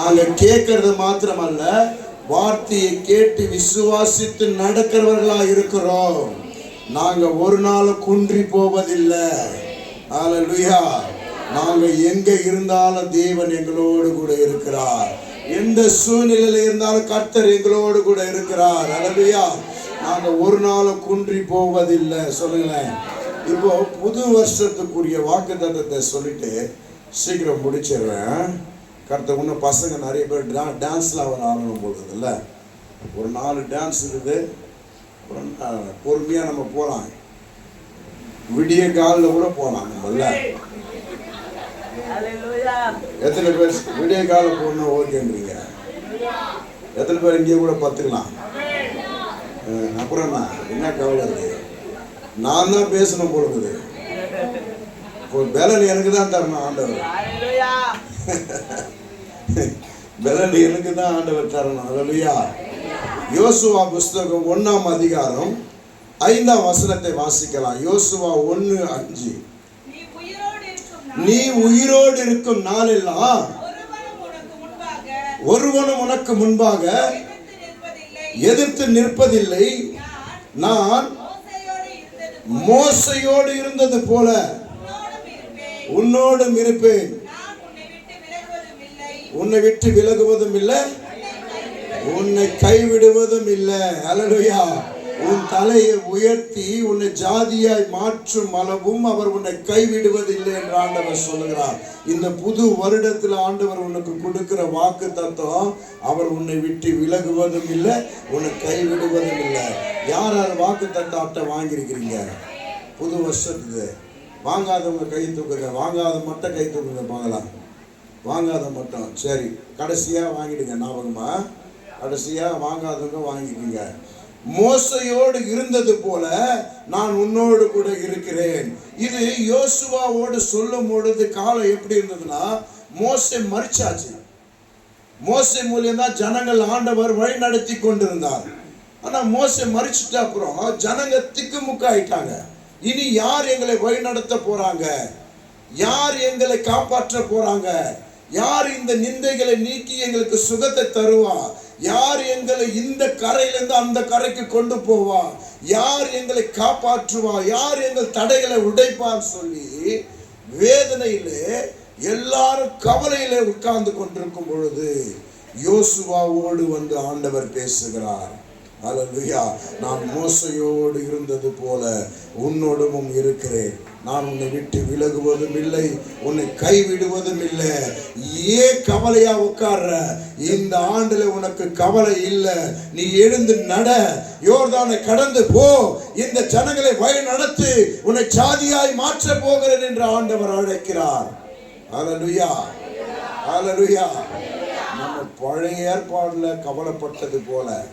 நாங்க கேட்கறது மாத்திரமல்ல வார்த்தையை கேட்டு விசுவாசித்து நடக்கிறவர்களா இருக்கிறோம். நாங்க ஒரு நாள் குன்றி போவதில்லை. ஹalleluya நாங்க எங்க இருந்தாலும் தேவன் எங்களோடு கூட இருக்கிறார். எந்த சூழ்நிலையில இருந்தாலும் கர்த்தர் எங்களோடு கூட இருக்கிறார். ஹalleluya நாங்க ஒரு நாள் குன்றி போவதில்லை. சொல்லுங்களேன். இப்போ புது வருஷத்துக்குரிய வாக்குத்தத்தத்தை சொல்லிட்டு சீக்கிரம் முடிச்சிடுறேன். கருத்து இன்னும் பசங்க நிறைய பேர் டா டான்ஸில் அவர் ஆரம்பம் போடுறதில்ல. ஒரு நாலு டான்ஸ் இருக்குது. அப்புறம் பொறுமையாக நம்ம போகலாம் விடிய காலில் கூட போகலாம் நம்மள. எத்தனை பேர் விடிய காலில் போகணும் ஓகேன்றீங்க? எத்தனை பேர் இங்கேயே கூட பத்துக்கலாம்? அஹ், அப்புறம் என்ன? கவலை இருக்கு நான் தான் பேசணும் போடுறது இப்போ பலன் எனக்கு தான் தரணும் ஆண்டவர். Hallelujah. எனக்கு தான் ஆண்டவர் தரணும்? அல்லையா யோசுவா புஸ்தகம் ஒன்றாம் அதிகாரம் ஐந்தாம் வசனத்தை வாசிக்கலாம். யோசுவா ஒன்று அஞ்சு. நீ உயிரோடு இருக்கும் நாளெல்லாம் ஒருவனும் உனக்கு முன்பாக எதிர்த்து நிற்பதில்லை. நான் மோசையோடு இருந்தது போல உன்னோடும் இருப்பேன். உன்னை விட்டு விலகுவதும் இல்லை. உன்னை கைவிடுவதும் இல்லை. அல்லேலூயா உன் தலையை உயர்த்தி உன்னை ஜாதியாய் மாற்றும் அளவும் அவர் உன்னை கைவிடுவதில்லை என்று ஆண்டவர் சொல்லுகிறார். இந்த புது வருடத்தில் ஆண்டவர் உனக்கு கொடுக்கிற வாக்கு தத்துவம் அவர் உன்னை விட்டு விலகுவதும் இல்லை உன்னை கைவிடுவதும் இல்லை. யார் யார் வாக்கு தத்துவத்தை அட்டை வாங்கியிருக்கிறீங்க? புது வருஷத்துக்கு. வாங்காதவங்க கை தூக்குங்க. வாங்காத மட்டும் கை தூக்குங்க பார்க்கலாம் வாங்காத மட்டும். சரி கடைசியாக வாங்கிடுங்க ஞாபகமா? கடைசியாக வாங்காதவங்க வாங்கிக்கோங்க. மோசையோடு இருந்தது போல நான் உன்னோடு கூட இருக்கிறேன். இது யோசுவாவோடு சொல்லும் பொழுது காலம் எப்படி இருந்ததுன்னா மோசை மறிச்சாச்சு. மோசை மூலியம் தான் ஜனங்கள் ஆண்டவர் வழி நடத்தி கொண்டிருந்தார். ஆனால் மோசை மறிச்சிட்ட அப்புறம் ஜனங்க திக்குமுக்காயிட்டாங்க. இனி யார் எங்களை வழி நடத்த போறாங்க? யார் எங்களை காப்பாற்ற போறாங்க? யார் இந்த நிந்தைகளை நீக்கி எங்களுக்கு சுகத்தை தருவா? யார் எங்களை இந்த கரையிலிருந்து அந்த கரைக்கு கொண்டு போவா? யார் எங்களை காப்பாற்றுவா? யார் எங்கள் தடைகளை உடைப்பான்னு சொல்லி வேதனையிலே எல்லாரும் கவலையிலே உட்கார்ந்து கொண்டிருக்கும் பொழுது யோசுவாவோடு வந்து ஆண்டவர் பேசுகிறார். அல்லேலூயா நான் மோசையோடு இருந்தது போல உன்னோடவும் இருக்கிறேன். நான் உன்னை விட்டு விலகுவதும் இல்லை உன்னை கைவிடுவதும் இல்லை. ஏன் கவலையா உட்கார்ற? இந்த ஆண்டுல உனக்கு கவலை இல்லை. நீ எழுந்து நட. யோர்தானை கடந்து போ. இந்த ஜனங்களை வழி நடத்து. உன்னை சாதியாய் மாற்ற போகிறேன் என்று ஆண்டவர் அழைக்கிறார். அலலுயா அலலுயா நம்ம பழைய ஏற்பாடுல கவலைப்பட்டது போல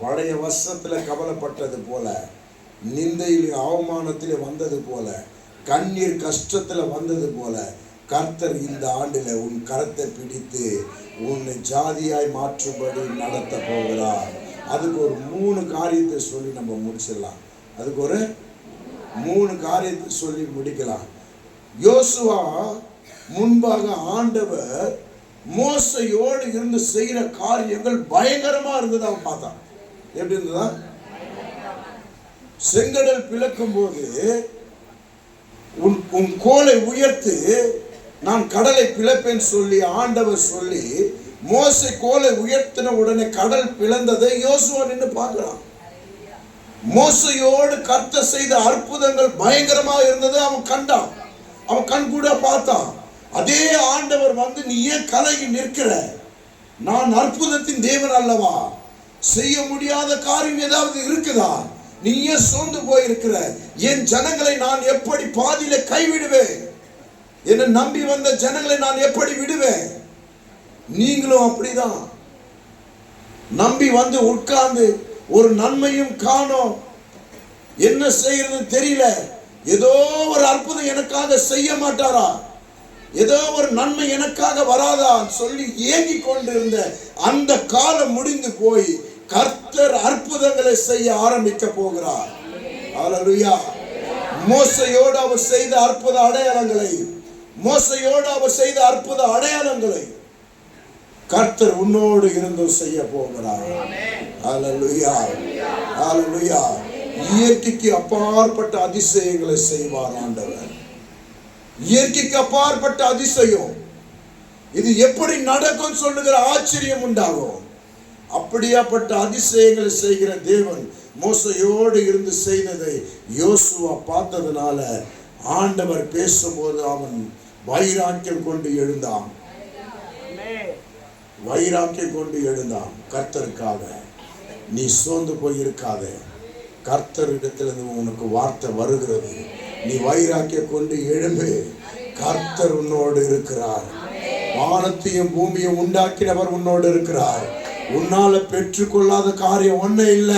பழைய வருஷத்தில் கவலைப்பட்டது போல நிந்தையிலே அவமானத்திலே வந்தது போல கண்ணீர் கஷ்டத்தில் வந்தது போல கர்த்தர் இந்த ஆண்டில் உன் கரத்தை பிடித்து உன்னை ஜாதியாய் மாற்றும்படி நடத்த போகிறார். அதுக்கு ஒரு மூணு காரியத்தை சொல்லி நம்ம முடிச்சிடலாம். அதுக்கு ஒரு மூணு காரியத்தை சொல்லி முடிக்கலாம். யோசுவா முன்பாக ஆண்டவர் மோசையோடு இருந்து செய்கிற காரியங்கள் பயங்கரமாக இருந்தது அவன் பார்த்தான். எப்படி இருந்ததா? செங்கடல் பிளக்கும் போது உன் உன் கோலை உயர்த்து நான் கடலை பிளப்பேன் சொல்லி ஆண்டவர் சொல்லி மோசை கோலை உயர்த்தின உடனே கடல் பிளந்ததை யோசுவா நின்று பார்க்கிறான். மோசையோடு கர்த்த செய்த அற்புதங்கள் பயங்கரமா இருந்தது அவன் கண்டான். அவன் கண் கூட பார்த்தான். அதே ஆண்டவர் வந்து நீ ஏன் கலகி நிற்கிற? நான் அற்புதத்தின் தேவன் அல்லவா? செய்ய முடியாத காரியம் ஏதாவது இருக்குதா? நீயே சோர்ந்து போயிருக்கிற. என் ஜனங்களை நான் எப்படி பாதியில கைவிடுவேன்? என்னை நம்பி வந்த ஜனங்களை நான் எப்படி விடுவேன்? நீங்களும் அப்படிதான். நம்பி வந்து உட்கார்ந்து ஒரு நன்மையும் காணோம். என்ன செய்யறது தெரியல. ஏதோ ஒரு அற்புதம் எனக்காக செய்ய மாட்டாரா? ஏதோ ஒரு நன்மை எனக்காக வராதா? சொல்லி ஏங்கி கொண்டிருந்த அந்த காலம் முடிந்து போய் கர்த்தர் அற்புதங்களை செய்ய ஆரம்பிக்க போகிறார். அலலுயா மோசையோடு அவர் செய்த அற்புத அடையாளங்களை மோசையோடு அவர் செய்த அற்புத அடையாளங்களை கர்த்தர் உன்னோடு இருந்தும் செய்ய போகிறார். அலலுயா அலலுயா இயற்கைக்கு அப்பாற்பட்ட அதிசயங்களை செய்வார் ஆண்டவர். இயற்கைக்கு அப்பாற்பட்ட அதிசயம். இது எப்படி நடக்கும் சொல்லுகிற ஆச்சரியம் உண்டாகும். அப்படியாப்பட்ட அதிசயங்களை செய்கிற தேவன் மோசையோடு இருந்து செய்ததை யோசுவா பார்த்ததுனால ஆண்டவர் பேசும்போது அவன் வைராக்கியம் கொண்டு எழுந்தான். வைராக்கியம் கொண்டு எழுந்தான். கர்த்தருக்காக நீ சோர்ந்து போய் இருக்காதே கர்த்தரிடத்திலிருந்து உனக்கு வார்த்தை வருகிறது. நீ வைராக்கியம் கொண்டு எழும்பு. கர்த்தர் உன்னோடு இருக்கிறார். வானத்தையும் பூமியும் உண்டாக்கினவர் உன்னோடு இருக்கிறார். உன்னால பெற்றுக்கொள்ளாத காரியம் ஒண்ணு இல்ல.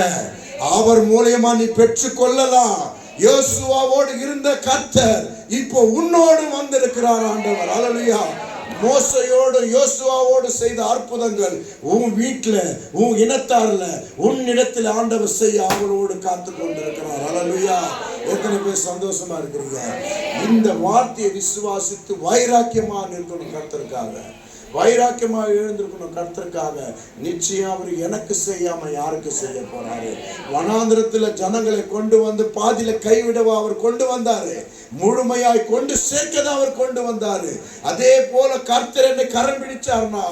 அவர் மூலியமா நீ பெற்றுக்கொள்ளலாம். யோசுவாவோடு இருந்த கர்த்தர் இப்போ உன்னோடு வந்திருக்கிறார் ஆண்டவர். அல்லேலூயா மோசையோடு யோசுவாவோடு செய்த அற்புதங்கள் உன் வீட்டில் உன் இனத்தாரில் உன் இடத்தில் ஆண்டவர் செய்ய அவரோடு காத்து கொண்டிருக்கிறார். அலலுயா எத்தனை பேர் சந்தோஷமா இருக்கிறீங்க? இந்த வார்த்தையை விசுவாசித்து வைராக்கியமா நிற்கணும் கர்த்தருக்காக. வைராக்கியமாக எழுந்திருக்கணும் கர்த்தருக்காக. நிச்சயம் அவர் எனக்கு செய்யாம யாருக்கு செய்ய போறாரு? வனாந்திரத்துல ஜனங்களை கொண்டு வந்து பாதியில கைவிடவா அவர் கொண்டு வந்தாரு. முழுமையாய் கொண்டு சேர்க்கதான் அவர் கொண்டு வந்தாரு. அதே போல கர்த்தர் என்னை கரம் பிடிச்சார்னா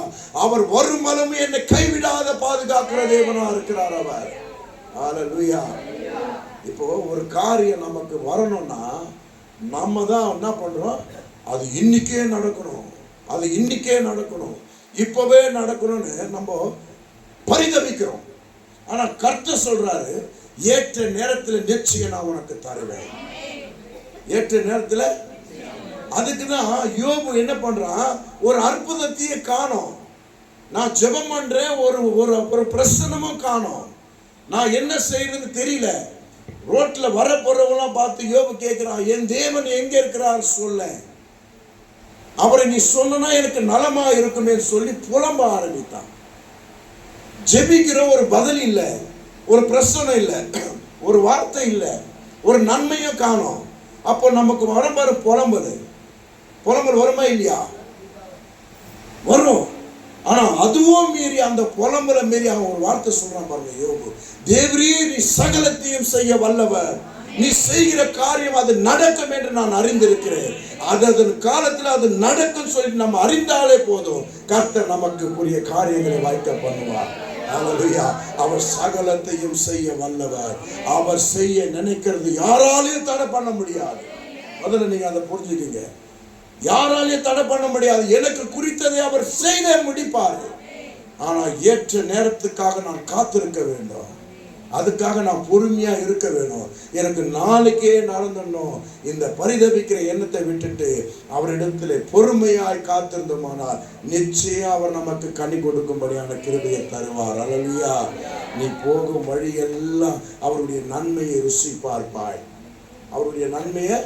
அவர் வருமலும் என்னை கைவிடாத பாதுகாக்கிற தேவனா இருக்கிறார் அவர். ஹalleluya இப்போ ஒரு காரியம் நமக்கு வரணும்னா நம்ம தான் என்ன பண்றோம்? அது இன்னைக்கே நடக்கணும். அது இன்னைக்கே நடக்கணும். இப்போவே நடக்கணும்னு நம்ம பரிதவிக்கிறோம். ஆனால் கர்த்தர் சொல்கிறாரு ஏற்ற நேரத்தில் நிச்சயம் நான் உனக்கு தருவேன். ஏற்ற நேரத்தில் அதுக்கு தான் யோபு என்ன பண்ணுறான் ஒரு அற்புதத்தையே காணும். நான் ஜெபம் பண்ணுறேன் ஒரு ஒரு ஒரு பிரசனமும் காணும். நான் என்ன செய்யறதுன்னு தெரியல. ரோட்டில் வர போகிறவங்களாம் பார்த்து யோபு கேட்குறான் என் தேவன் எங்கே இருக்கிறார்? சொல்ல அவரை நீ சொன்னா எனக்கு நலமா இருக்குமே சொல்லி புலம்ப ஆரம்பித்தான். ஜெபிக்கிற ஒரு பதில் இல்லை ஒரு பிரச்சனை இல்லை ஒரு வார்த்தை இல்லை ஒரு நன்மையும் காணோம். அப்போ நமக்கு வரம்பாரு புலம்பல் புலம்பல் வருமா இல்லையா? வரும். ஆனா அதுவும் மீறி அந்த புலம்பலை மீறி அவன் ஒரு வார்த்தை சொல்றான் பாருங்க யோகு தேவரீர் நீ சகலத்தையும் செய்ய வல்லவர். நீ செய்கிற காரியம் அது நடக்கும் என்று நான் அறிந்திருக்கிறேன். அது அதன் காலத்தில் அது நடக்கும் சொல்லி நம்ம அறிந்தாலே போதும். கர்த்தர் நமக்கு உரிய காரியங்களை வாய்க்க பண்ணுவார். ஹalleluya அவர் சகலத்தையும் செய்ய வல்லவர். அவர் செய்ய நினைக்கிறது யாராலையும் தடை பண்ண முடியாது. முதல்ல நீங்க அதை புரிஞ்சுக்கீங்க. யாராலையும் தடை பண்ண முடியாது. எனக்கு குறித்ததை அவர் செய்த முடிப்பார். ஆனா ஏற்ற நேரத்துக்காக நான் காத்திருக்க வேண்டும். அதுக்காக நான் பொறுமையாக இருக்க வேணும். எனக்கு நாளைக்கே நடந்துடணும். இந்த பரிதபிக்கிற எண்ணத்தை விட்டுட்டு அவரிடத்தில் பொறுமையாய் காத்திருந்தோமானால் நிச்சயம் அவர் நமக்கு கனி கொடுக்கும்படியான கிருபையை தருவார். அழலியா நீ போகும் வழியெல்லாம் அவருடைய நன்மையை ருசி பார்ப்பாய் அவருடைய நன்மையை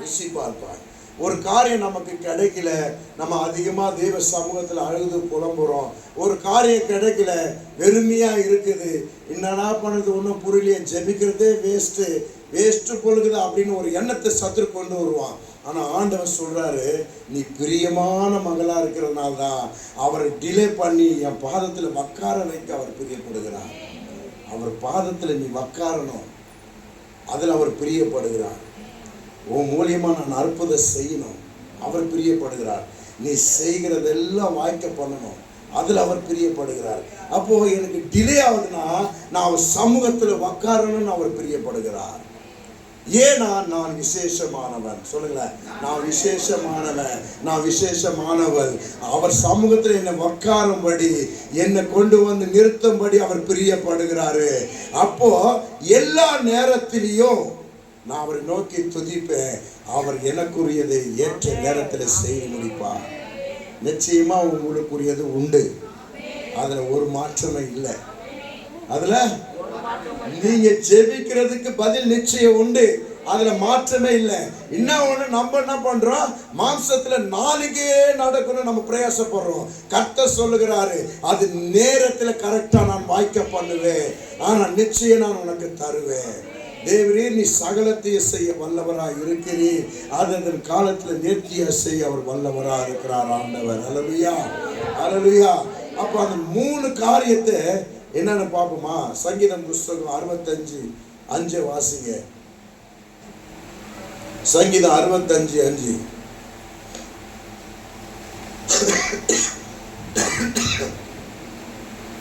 ருசி பார்ப்பாய் ஒரு காரியம் நமக்கு கிடைக்கல நம்ம அதிகமாக தெய்வ சமூகத்தில் அழுது புலம்புறோம். ஒரு காரியம் கிடைக்கல வெறுமையாக இருக்குது. என்னடா பண்ணுறது ஒன்றும் புரியலையே. ஜெபிக்கிறதே வேஸ்ட்டு வேஸ்ட்டு பொழுகுது அப்படின்னு ஒரு எண்ணத்தை சத்துரு கொண்டு வருவான். ஆனால் ஆண்டவர் சொல்கிறாரு நீ பிரியமான மகளாக இருக்கிறதுனால தான் அவரை டிலே பண்ணி என் பாதத்தில் உட்கார வைக்க அவர் பிரியப்படுகிறார். அவர் பாதத்தில் நீ உட்காரணும் அதில் அவர் பிரியப்படுகிறார். உன் மூலியமா நான் அற்புதம் செய்யணும். அவர் பிரியப்படுகிறார். நீ செய்கிறதெல்லாம் வாய்க்க பண்ணணும். அதில் அவர் பிரியப்படுகிறார். அப்போது எனக்கு டிலே ஆகுதுன்னா நான் அவர் சமூகத்தில் உக்காரணும்னு அவர் பிரியப்படுகிறார். ஏன்னா நான் விசேஷமானவன். சொல்லுங்களேன். நான் விசேஷமானவன். நான் விசேஷமானவள். அவர் சமூகத்தில் என்னை உட்காரும்படி என்னை கொண்டு வந்து நிறுத்தும்படி அவர் பிரியப்படுகிறாரு. அப்போ எல்லா நேரத்திலையும் நான் அவரை நோக்கி துதிப்பேன். அவர் எனக்குரியதை ஏற்ற நேரத்தில் செய்து முடிப்பார். நிச்சயமா உங்களுக்குரியது உண்டு. அதுல ஒரு மாற்றமே இல்லை. அதுல நீங்க ஜெபிக்கிறதுக்கு பதில் நிச்சயம் உண்டு. அதுல மாற்றமே இல்லை. இன்னும் ஒண்ணு நம்ம என்ன பண்றோம்? மாம்சத்துல நாளைக்கே நடக்கணும் நம்ம பிரயாசப்படுறோம். கத்த சொல்லுகிறாரு அது நேரத்துல கரெக்டா நான் வாய்க்க பண்ணுவேன். ஆனா நிச்சயம் நான் உனக்கு தருவேன். தேவரே நீ சகலத்தையும் செய்ய வல்லவராய் இருக்கிறீர். அதன் காலத்துல நேர்த்தியா செய்ய அவர் வல்லவரா இருக்கிறார். ஆண்டவர். அலலுயா அலலுயா அப்ப அந்த மூணு காரியத்தை என்னன்னு பார்ப்போமா? சங்கீதம் புஸ்தகம் அறுபத்தஞ்சு அஞ்சு வாசிங்க. சங்கீதம் அறுபத்தஞ்சு அஞ்சு.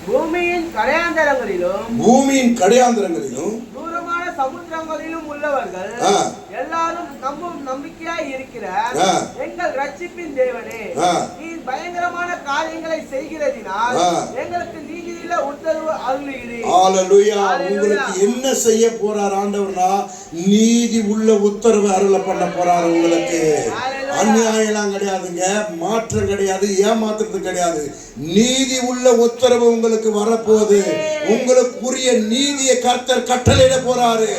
பூமியின் கடையாந்தரங்களிலும் பூமியின் கடையாந்திரங்களிலும் சமுத்திரங்களிலும் உள்ளவர்கள். எல்லாரும் நம்பும் நம்பிக்கையாய் இருக்கிற. எங்கள் ரட்சிப்பின் தேவனே. நீர் பயங்கரமான காரியங்களை செய்கிறதினால். எங்களுக்கு நீதியில உத்தரவு ஹalleluya. உங்களுக்கு என்ன செய்ய போறார் ஆண்டவர்னா நீதி உள்ள உத்தரவு அருள பண்ண போறார் உங்களுக்கு. அநியாயம்லாம் கிடையாதுங்க மாற்றம் கிடையாது ஏமாத்துறது கிடையாது. நீதி உள்ள உத்தரவு உங்களுக்கு வரப்போகுது. உங்களுக்குரிய நீதியை கர்த்தர் கட்டளையிட போறாரு.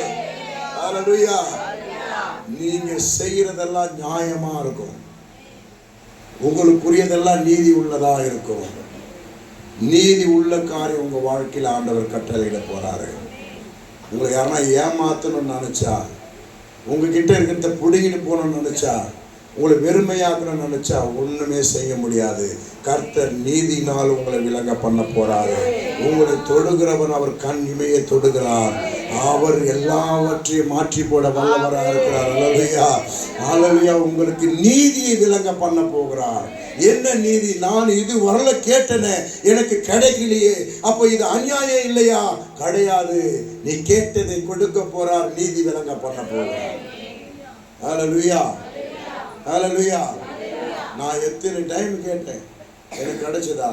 நீங்க செய்யறதெல்லாம் நியாயமா இருக்கும். உங்களுக்குரியதெல்லாம் நீதி உள்ளதா இருக்கும். நீதி உள்ள காரியம் உங்க வாழ்க்கையில் ஆண்டவர் கட்டளையிட போறாரு. உங்களை யாரா ஏமாத்தணும்னு நினைச்சா உங்ககிட்ட இருக்கிறத பிடுங்கிட்டு போகணும்னு நினைச்சா உங்களை வெறுமையாக்கணும்னு நினைச்சா ஒன்றுமே செய்ய முடியாது. கர்த்தர் நீதினால் உங்களை விளங்க பண்ண போறாரு. உங்களை தொடுகிறவன் அவர் கண் இமையை தொடுகிறார். அவர் எல்லாவற்றையும் மாற்றி போட வல்லவராக இருக்கிறார். அழகையா அழகையா உங்களுக்கு நீதியை விளங்க பண்ண போகிறார். என்ன நீதி? நான் இது வரல கேட்டனே. எனக்கு கிடைக்கலையே. அப்ப இது அநியாயம் இல்லையா? கிடையாது. நீ கேட்டதை கொடுக்க போறார். நீதி விளங்க பண்ண போகிறார். ஹalleluya ஹலலுயா நான் எத்தனை டைம் கேட்டேன்? எனக்கு கிடைச்சதா?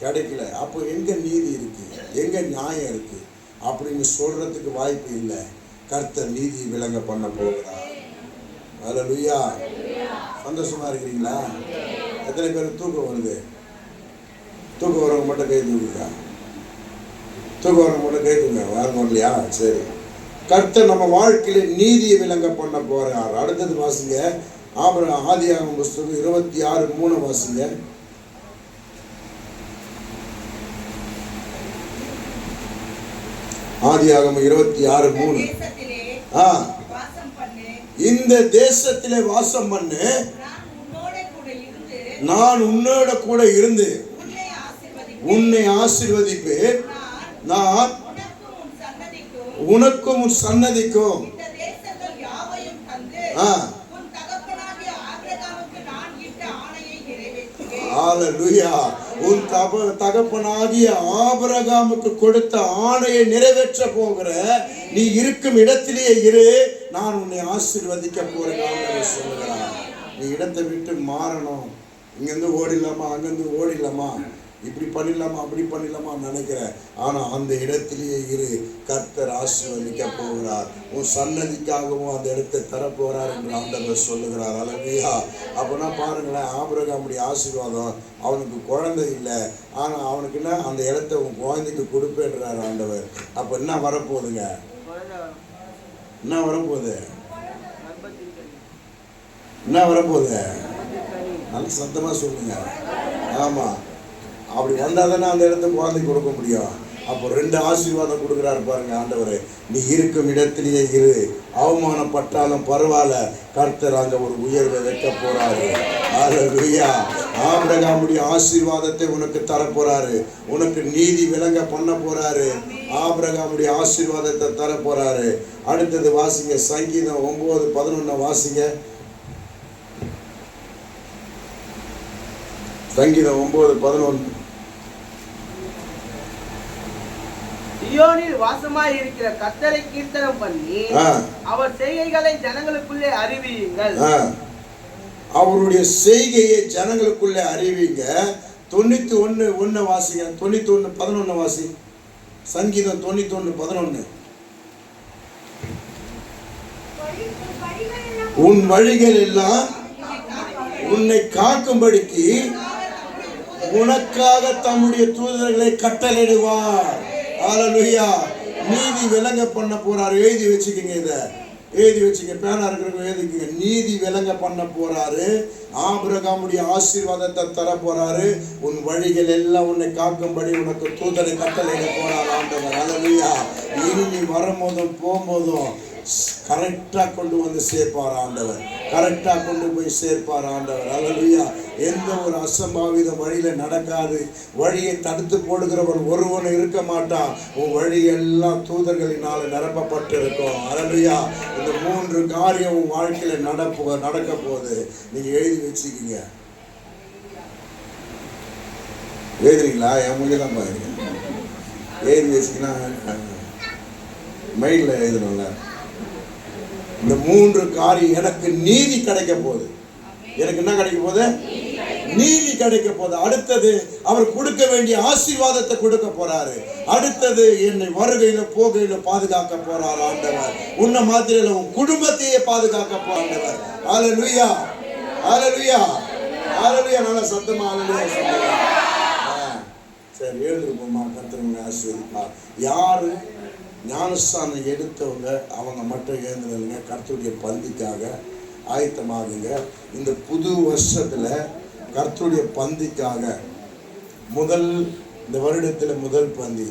கிடைக்கல. அப்போ எங்கே நீதி இருக்குது எங்கே நியாயம் இருக்குது அப்படின்னு சொல்கிறதுக்கு வாய்ப்பு இல்லை. கர்த்தர் நீதி விளங்க பண்ண போகிறார் ஹலலுயா சந்தோஷமா இருக்கிறீங்களா? எத்தனை பேர் தூக்கம் வருது? தூக்கம் வரவங்க மட்டும் கை தூக்குங்க. தூக்கம் வரவங்க மட்டும் கை தூங்க யாரும் இல்லையா சரி. கர்த்தர் நம்ம வாழ்க்கையில நீதியை விளங்க பண்ண போகிறார் அடுத்தது வாசிங்க. ஆபரம் ஆதியாகமம் புஸ்தகம் இருபத்தி ஆறு மூணு வாசிங்க. ஆதியாகமம் இருபத்தி ஆறு மூணு. ஆ. இந்த தேசத்திலே வாசம் பண்ணு. நான் உன்னோட கூட இருந்து உன்னை ஆசீர்வதிப்பேன். நான் உனக்கும் உன் சன்னதிக்கும் ஆ. நிறைவேற்றுவேன் உன் தப தகப்பனாகிய ஆபரகாமுக்கு கொடுத்த ஆணையை நிறைவேற்ற போகிற நீ இருக்கும் இடத்திலேயே இரு. நான் உன்னை ஆசீர்வதிக்க போறேன் சொல்லுகிறான் சொல்லுகிறார். நீ இடத்தை விட்டு மாறணும். இங்கேருந்து ஓடிடலாமா? அங்கேருந்து ஓடிடலாமா? இப்படி பண்ணிடலாமா அப்படி பண்ணிடலாமா நினைக்கிறேன். ஆனா அந்த இடத்திலேயே இரு கர்த்தர் ஆசீர்வதிக்க போகிறார். உன் சன்னதிக்காகவும் அந்த இடத்தை தரப்போகிறார் என்று ஆண்டவர் சொல்லுகிறார். அழகியா அப்போனா பாருங்களேன் ஆபிரகாமுடைய ஆசீர்வாதம் அவனுக்கு குழந்தை இல்லை. ஆனா அவனுக்கு என்ன? அந்த இடத்த உன் குழந்தைக்கு கொடுப்பேன்றார் ஆண்டவர். அப்போ என்ன வரப்போகுதுங்க. என்ன வரப்போகுது. என்ன வரப்போகுது. நல்ல சத்தமாக சொல்லுங்க. ஆமாம் அப்படி வந்தால் தானே அந்த இடத்த குழந்தை கொடுக்க முடியும். அப்போ ரெண்டு ஆசீர்வாதம் கொடுக்குறாரு பாருங்க ஆண்டவர். நீ இருக்கும் இடத்திலேயே இரு. அவமானப்பட்டாலும் பரவாயில்ல. கர்த்தர் அங்கே ஒரு உயர்வை வைக்க போறாரு. ஹalleluya ஆபிரகாமுடைய ஆசீர்வாதத்தை உனக்கு தரப்போறாரு போறாரு. உனக்கு நீதி விளங்க பண்ண போறாரு. ஆபிரகாமுடைய ஆசீர்வாதத்தை தரப்போறாரு போறாரு. அடுத்தது வாசிங்க சங்கீதம் ஒன்பது பதினொன்று வாசிங்க. சங்கீதம் ஒன்பது பதினொன்று சியோனில் வாசமாய் இருக்கிற கர்த்தரை கீர்த்தனம் பண்ணி அவர் செய்கைகளை ஜனங்களுக்குள்ளே அறிவியுங்கள். அவருடைய செய்கையை ஜனங்களுக்குள்ளே அறிவிங்க. தொண்ணூத்தி ஒன்று ஒன்று வாசிங்க. தொண்ணூத்தி ஒன்று பதினொன்று வாசி. சங்கீதம் தொண்ணூத்தி ஒன்று பதினொன்று உன் வழிகள் எல்லாம் உன்னை காக்கும்படிக்கு உனக்காக தம்முடைய தூதர்களை கட்டளையிடுவார். ஆலலுயா நீதி விளங்க பண்ண போறாரு. எழுதி வச்சுக்கோங்க இதை. எழுதி வச்சுக்க பேனா இருக்கிறவங்க எழுதிக்கங்க. நீதி விளங்க பண்ண போறாரு. ஆபிரகாமுடைய ஆசீர்வாதத்தை தர போறாரு. உன் வழிகள் எல்லாம் உன்னை காக்கும்படி உனக்கு தூதரை கட்டளையிட போறாரு ஆண்டவர். அலலுயா இனி நீ வரும்போதும் போகும்போதும் கரெக்டாக கொண்டு வந்து சேர்ப்பார் ஆண்டவர். கரெக்டாக கொண்டு போய் சேர்ப்பார் ஆண்டவர். அதுலையா எந்த ஒரு அசம்பாவித வழியில் நடக்காது. வழியை தடுத்து போடுகிறவன் ஒருவன் இருக்க மாட்டான். உன் வழி எல்லாம் தூதர்களினால நிரப்பப்பட்டு இருக்கும் இந்த மூன்று காரியம் உன் வாழ்க்கையில் நடப்பு நடக்க போகுது. நீங்கள் எழுதி வச்சுக்கிங்க எழுதுறீங்களா? என் மூஞ்சி தான் பாருங்க. எழுதி வச்சுக்கினா மைண்டில் எழுதணும்ல. இந்த மூன்று காரியம் எனக்கு நீதி கிடைக்க போகுது. எனக்கு என்ன கிடைக்க போகுது? நீதி கிடைக்க போகுது. அடுத்தது அவர் கொடுக்க வேண்டிய ஆசீர்வாதத்தை கொடுக்க போறாரு. அடுத்தது என்னை வருகையில போகையில பாதுகாக்க போறார் ஆண்டவர். உன்ன மாதிரியில உன் குடும்பத்தையே பாதுகாக்க போறாண்டவர் ஹalleluya ஹalleluya ஹalleluya நல்ல சத்தமா ஹalleluya சொல்லுங்க. ஆ, சரி எழுந்திருப்போமா கத்துருங்க ஆசீர்வதிப்பா யாரு? ஞானஸ்தானம் எடுத்தவங்க அவங்க மட்டும் எழுந்துருங்க கர்த்தருடைய பந்திக்காக ஆயத்தமாகுங்க. இந்த புது வருஷத்துல கர்த்தருடைய பந்திக்காக முதல் இந்த வருடத்துல முதல் பந்தி.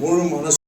முழு மனசு